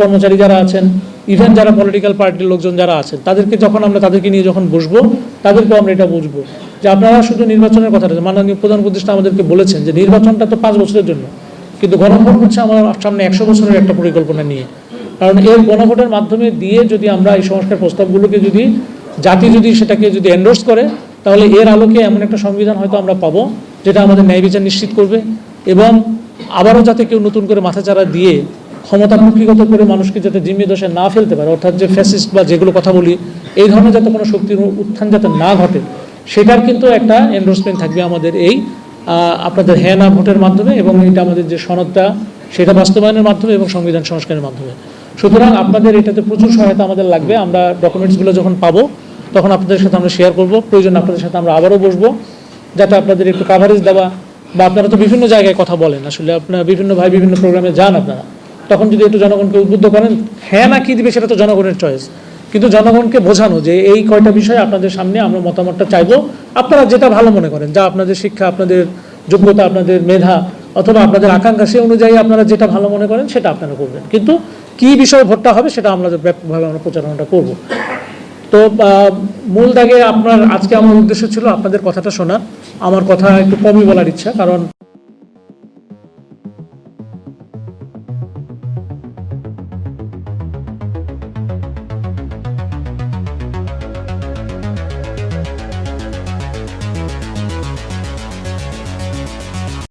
কর্মচারী যারা আছেন ইভেন যারা পলিটিক্যাল পার্টির লোকজন যারা আছেন, তাদেরকে যখন আমরা তাদেরকে নিয়ে যখন বসবো, তাদেরকেও আমরা এটা বুঝব। যে আপনারা শুধু নির্বাচনের কথাটা মাননীয় প্রধান উপদেষ্টা আমাদেরকে বলেছেন যে নির্বাচনটা তো পাঁচ বছরের জন্য। কিন্তু গণভোট হচ্ছে আমার সামনে একশো বছরের একটা পরিকল্পনা নিয়ে। কারণ এর গণভোটের মাধ্যমে দিয়ে যদি আমরা এই সংস্কার প্রস্তাবগুলোকে যদি, জাতি যদি সেটাকে যদি এন্ডোর্স করে, তাহলে এর আলোকে এমন একটা সংবিধান হয়তো আমরা পাবো, যেটা আমাদের ন্যায় বিচার নিশ্চিত করবে এবং আবারও যাতে কেউ নতুন করে মাথাচাড়া দিয়ে ক্ষমতা কুক্ষিগত করে মানুষকে যাতে জিম্মি দোষে না ফেলতে পারে, অর্থাৎ যে ফ্যাসিস্ট বা যেগুলো কথা বলি, এই ধরনের যাতে কোনো শক্তির উত্থান যাতে না ঘটে, সেটার কিন্তু একটা এন্ডোর্সমেন্ট থাকবে আমাদের এই আপনাদের হ্যাঁ না ভোটের মাধ্যমে এবং এটা আমাদের যে সনদটা, সেটা বাস্তবায়নের মাধ্যমে এবং সংবিধান সংস্কারের মাধ্যমে। সুতরাং আপনাদের এটাতে প্রচুর সহায়তা আমাদের লাগবে, আমরা ডকুমেন্টসগুলো যখন পাবো, তখন আপনাদের সাথে আমরা শেয়ার করব, প্রয়োজন আপনাদের সাথে আমরা আবারও বসবো, যাতে আপনাদের একটু কাভারেজ দেওয়া, বা আপনারা তো বিভিন্ন জায়গায় কথা বলেন, আসলে আপনারা বিভিন্ন ভাই বিভিন্ন প্রোগ্রামে যান আপনারা। তখন যদি একটু জনগণকে উদ্বুদ্ধ করেন হ্যাঁ না, কি দিবে সেটা তো জনগণের চয়েস কিন্তু জনগণকে বোঝানো যে এই কয়টা বিষয় আপনাদের সামনে আমরা মতামতটা চাইব, আপনারা যেটা ভালো মনে করেন, যা আপনাদের শিক্ষা, আপনাদের যোগ্যতা, আপনাদের মেধা অথবা আপনাদের আকাঙ্ক্ষা, সে অনুযায়ী আপনারা যেটা ভালো মনে করেন, সেটা আপনারা করবেন। কিন্তু কি বিষয়ে ভোটটা হবে, সেটা আমরা ব্যাপকভাবে আমরা প্রচারণাটা করব। তো মূল দাগে আপনার আজকে আমার উদ্দেশ্য ছিল আপনাদের কথাটা শোনা। আমার কথা একটু কমই বলার ইচ্ছা, কারণ